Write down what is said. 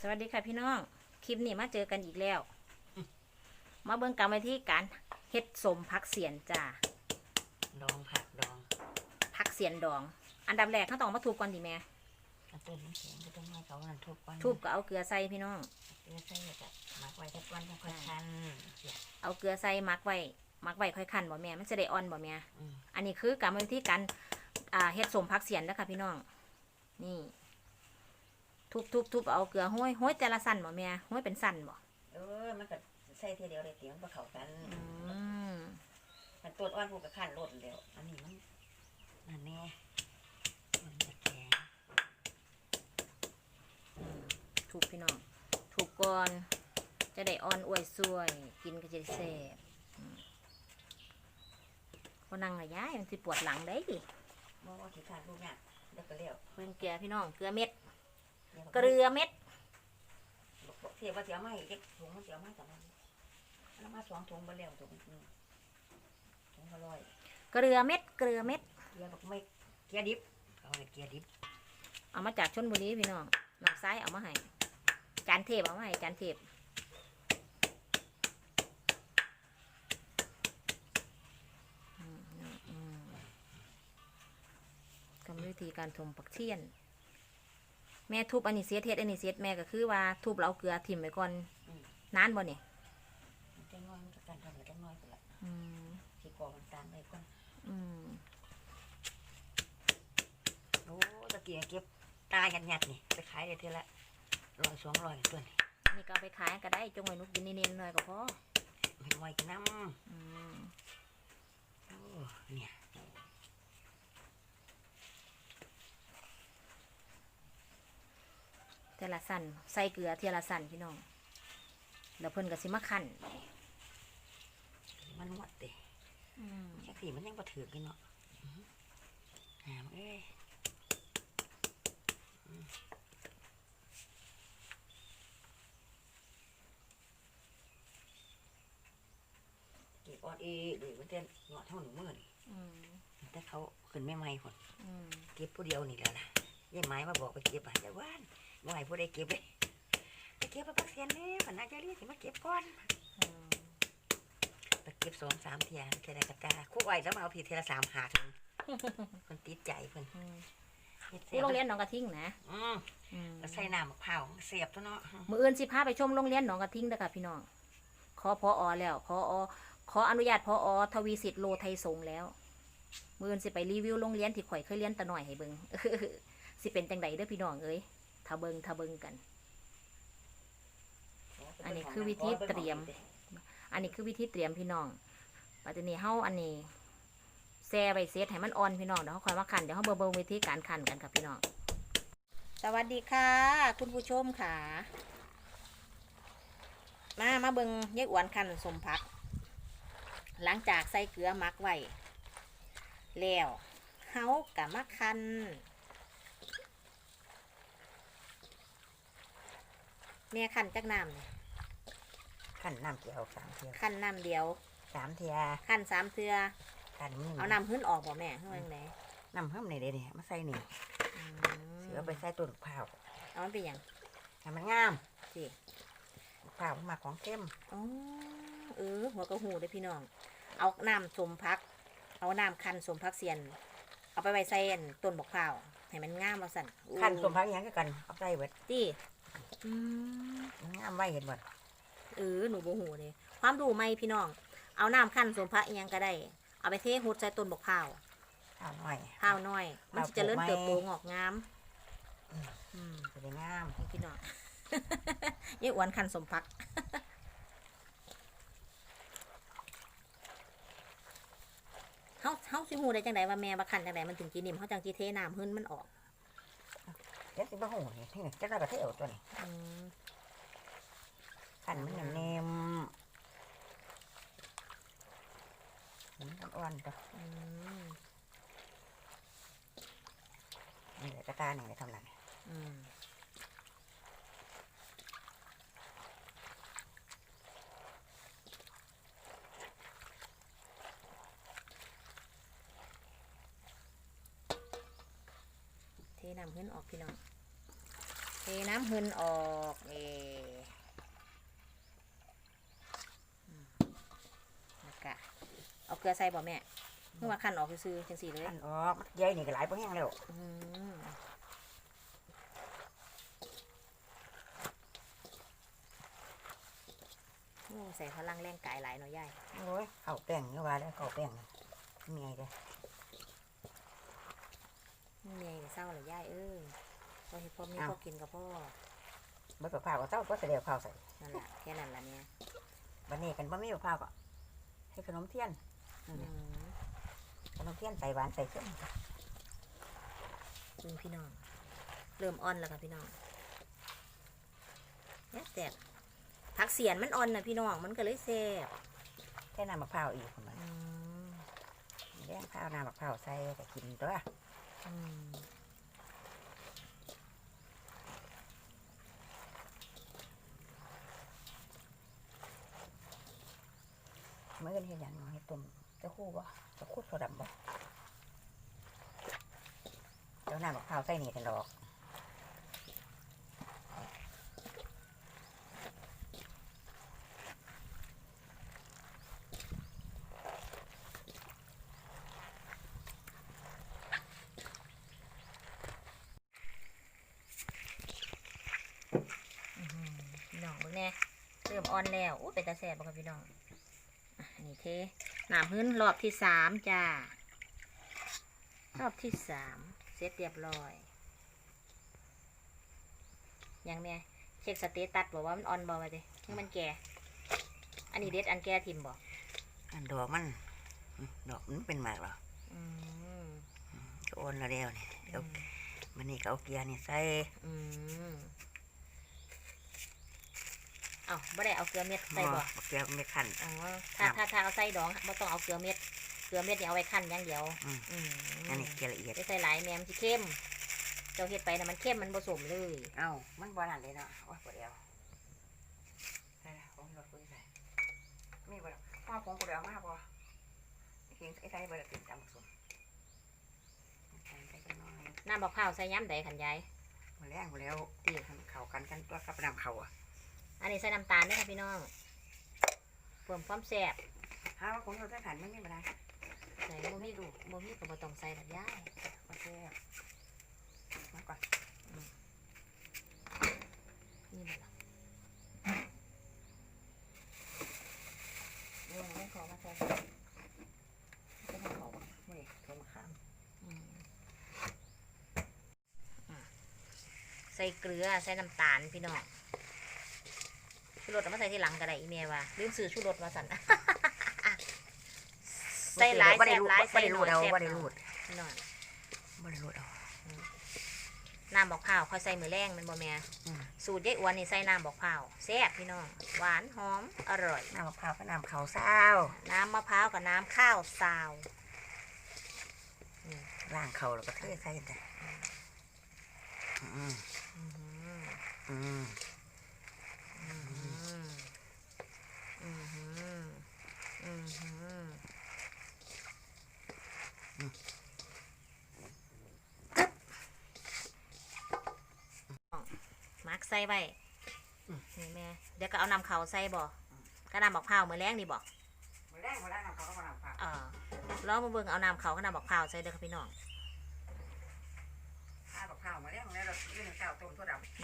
สวัสดีค่ะพี่น้อง คลิปนี้มาเจอกันอีกแล้ว มาเบิ่งกรรมวิธีการเฮ็ดสมพักเสียนจ้าดองผักดองพักเสียนดอง อันดับแรกเขาต้องเอามาทุบก่อนดิแม่กระตุ้นน้ำแข็งก็ต้องให้เขามันทุบก่อนทุบก็เอาเกลือใส่พี่น้องเพื่อใส่จะหมักไว้สักวันจะค่อยคันเสียเอาเกลือใส่มักไว้มักไว้ค่อยคั่นบ่แม่มันจะได้อ่อนบ่แม่อืมอันนี้คือกรรมวิธีการอ่าเฮ็ดสมพักเสียนนะคะพี่น้อง นี่ ทุบทุบทุบเอาเกลือห้อยห้อยแต่ละสั้นบ่แม่ห้อยเป็นสั้นบ่เออ มันก็ใส่เทีเดียวเลยเตียงมาเข้ากัน อืมมันตัวอ่อนพวกกับขั้นรดแล้ว อันนี้มันนั่นแน่มันจะแข็งทุบพี่น้องทุบก่อนจะได้อ่อนอวยสวย กินก็จะได้แซ่บอืมพอนั่งระยายมันสิปวดหลังได้ดิมองว่าที่ขาดลูกเนี่ยเดี๋ยวก็เลี้ยวเพิ่งเกลือพี่น้องเกลือเม็ดดี๋ยว เกลือเม็ดบอกเทียบว่าเสียไม่เด็กถุงมันเสียไม่แต่มันแล้วมาสองถุงไปแล้วถุงหนึงถุงละร้อยเกลือเม็ดเกลือเม็ดเกียร์บอกไม่เกียร์ดิบเอาเลยเกียร์ดิบเอามาจากชนบุรีพี่น้องน้องซ้ายเอามาให้จานเทพเอามาให้จานเทพอืมอืมอืมกรรมวิธีการทมปักเทียน แม่ทุบอันนี้เสียเทศอันนี้เสียแม่ก็คือว่าทุบแล้วเอาเกลือทิ่มไว้ก่อนนานบ่เนี่ยมันจะน้อยมันจะกันทำมันจะน้อยไปละอืมที่กอมันตามไปก่อนอืมโอ้ตะเกียบเก็บตาหยัดหยัดๆนี่ไปขายได้เท่าละร้อยสองร้อยตัวนี่อันนี้ก็เอาไปขายก็ได้จงไว้นุกกินเน้นๆหน่อยก็พอไม่ไหวกินน้อืมำโอ้เนี่ย เทละสันใส่เกลือเทละสันพี่น้อง แล้วเพิ่นก็สิมาคั่นมันหมดเด้อืมแค่สีมันยังบ่ถือกันเนาะอื้อหือหามเอ้ยอืมเก็บออดอีหรือมันจะหยอดเท่าหนึ่งมือนี่อืมแต่เขาขึ้นไม่ไม่คนอืมเก็บผู้เดียวนี่แหละล่ะยายไม้มาบอกไปเก็บอะอย่าว่าน บ่ให้ผู้ใดเก็บเลยไปเก็บไปพักเสียนนี่ฝันน่าจะเรียกสิมาเก็บก่อนอืมไปเก็บสองสามเทียเทียใดกระตาคู่ไว้แล้วมาเอาผิดเทียละสามหาถึงคนติดใจเพิ่นอืมเฮ็ดที่โรงเรียนหนองกระทิงนะอืมอืมก็ใส่น้ำมะพร้าวเสียบตัวเนาะมืออื่นสิพาไปชมโรงเรียนหนองกระทิงเด้อค่ะพี่น้องขอพออแล้วขออขออนุญาตพออทวีสิทธิ์โลไทยสงฆ์แล้ว มืออื่นสิไปรีวิวโรงเรียนที่ข่อยเคยเรียนแตะหน่อยให้เบิงสิเป็นจังใดเด้อพี่น้องเอ้ย ถ้าเบิงถ้าเบิงกัน อันนี้คือวิธีเตรียม อันนี้คือวิธีเตรียมพี่น้องปัจจุบันเฮาอันนี้แซ่ไปเซตให้มันอ่อนพี่น้องเดี๋ยวเขาคอยมาขันเดี๋ยวเขาเบิ่งวิธีการขันกันครับพี่น้อง สวัสดีค่ะ คุณผู้ชมค่ะ มามาเบิ่งยายอ้วนขันสมพัก หลังจากใส่เกลือหมักไว้แล้วเฮากะมาคัน แม่คันจักน้ำเนี่ยขั้นน้ำเกี่ยวสามเทียคันน้ำเดียวสามเทียคันสามเทือขั้นนี่เอาน้ำหื้นออกบ่แม่เฮ้ยไหนน้ำเพิ่มในเด้เนี่ยมาใส่นี่อืมเสือไปใส่ต้นมะพร้าวเอามันเป็นหยังให้มันงามสิมะพร้าวมันมาของเข้มอ๋อเออหัวกระหูเด้อพี่น้อง เอาน้ำสมพัก เอาน้ำคันสมพักเสียน เอาไปไว้ใส่อันต้นบกพร้าวให้มันงามมาสั่นอู้ขั้นสมพักอหยังก็กันเอาใส่เบิดติ อืมมันงามไว้เห็นหมดเออหนูบ่หูเลยความดูไหมพี่น้อง เอาน้ำคันสมพักอิหยังก็ได้ เอาไปเทหุดใส่ต้นบกพร้าวข้าวหน่อย พร้าวน้อย มันสิเจะเริ่มปลูกไหมเติบโตงอกงามอืมจะได้งามนี่พี่น้อง ยายอ้วนคันสมพัก เฮาเฮาสิฮู้ได้จังไดว่าแม่บ่คันจังไดมันถึงสินิ่มเฮาจังสิเทน้ำหื้นมันออก เดี๋ยวสิบ่หูนี่ที่นี่จะได้กระเทียวตัวนี้อืมขันมันแนมๆมันอ่อนๆตัวอืมนี่แหละกระตาหนี่แหละทำหลังอืมเทน้ำหื้นออกพี่น้อง ทน้ำหึนออกเออืมแล้วก็เอาเกลือใส่บ่แม่เมื่อว่าขั้นออกซื้อๆจังสี่เลยอันออกใหญ่นี่ก็หลายบ่แห้งแล้วอืมโอ้ใส่พลังแรงกายหลายเนาะยายโอ้ยเข้าแป้งนี่ว่าแล้วเข้าแป้งน่ะเมียเด้อเหนื่อยเศร้าเลยยายเอ้ย พอเห็นพ่อมีพ่อกินกับพ่อบ่กับข้าวก็เจ้าก็เสด็จข้าวใส่นั่นแหละแค่นั้นละเนี่ยบัดนี้กันบ่มีกับข้าวก็ให้ขนมเทียนนั่นอืน่ะมขนมเทียนใส่หวานใส่เค็มดูพี่น้อง เริ่มอ่อนแล้วค่ะพี่น้องเนี่ยแต่ผักเสียนมันอ่อนนะพี่น้องมันก็เลยแซ่บแค่น้ำมะพร้าวอีกคนมาอืมแดงข้าวน้ำมะพร้าวใส่ก็กินตัว อืม เมื่อกันเฮ็ดหยังเนาะให้ ต้มจะคู่บ่จะคู่โซดาบ่แล้วน้ำมะพร้าวใส่นี่กันดอกน้องเบิ่งแน่เริ่มอ่อนแล้วอู้เป็นตาแซ่บบ่ครับพี่น้องนนี้เท น้ำหื้นรอบที่สามจ้า รอบที่สามเสร็จเรียบร้อยยังแม่เช็คสเตตัสบอกว่ามันอ่อนบ่มาดิยังมันแก่ อันนี้เด็ดอันแก่ทิมบ่อันดอกมันอืมดอกมันเป็นหมากเหรออืมก็โอนแล้วเดียวนี่เดี๋ยวมันนี่ก็เอาเกียร์นี่ใส่อืมเอ้าบ่ได้เอาเกลือเม็ดใส่บ่บักเกียร์ไม่ขั้นอ๋อถ้าถ้าถ้าเอาใส่ดองบ่ต้องเอาเกลือเม็ด เกลือเม็ดเนี่ยเอาไว้คั่นอย่างเดียว อืมอืมอันนี้เกียร์ละเอียดได้ใส่หลายแหนมสิเข้ม เจ้าเฮ็ดไปนะมันเข้มมันผสมเลย เอ้ามันบ่นั่นเลยเนาะว่าปวดเอวใส่ละของรถกูใส่มีบ่ล่ะพ่อของกูเดียวมาบ่เพียงใส่ใส่บ่ได้ติดตามผสมใส่ใส่กันหน่อยน้ำบักพร้าวใส่ย้ำใดขันยายมาแรงหมดแล้วตีทำเข่ากันกันตัวกับน้ำเข่าอะ อันนี้ใส่น้ำตาลด้วยค่ะพี่น้องเพิ่มความแซ่บหาว่าของเราได้ขันไม่มีปัญหาใส่บ่มีดูบ่มีก็บ่ต้องใส่ดอกยายโอเคมาก่อนนี่มันล่ะเรื่องไม่ขอมาใส่ก็มาขอว่าไม่โทรมาข้ามอืมอะใส่เกลือใส่น้ำตาลพี่น้อง ชูรสเอามาใส่ที่หลังก็ได้อีเมลว่าลืมซื้อชูรสมาสั่นใส่หลายไม่ได้แซ่บรูดหลายไม่ได้รูดเอาใส่น้อยไม่ได้รูดพี่น้องไม่ได้รูดเอา น้ำบอกพร้าวค่อยใส่มือแรงแมันบ่แม่อืม สูตรยายอ้วนนี่ใส่น้ำบอกพร้าวแซ่บพี่น้องหวานหอมอร่อย น้ำมะพร้าวกับน้ำเขาวเศร้าน้ำมะพร้าวกับน้ำข้าวซาวล่างเขาแล้วก็เทใส่แต่อืมอื้อหืออืม อื้อหืออื้อหืออื้อหือมั กใส่ไว้นี่แม่เดี๋ยวก็เอาน้ำเขาวใส่บ่ก็น้ำบอกพร้าวมือแรงนี่บ่มาแรงมาแรงน้ำเขาก็มาน้ำเขาวเออลองมาเบิ่งเอาน้ำเขากับน้ำบอกพร้าวใส่เด้อค่ะพี่น้องข้าวบักข้าวมาแรงมาแล้วเรายื่นข้าวต้มถั่วดำ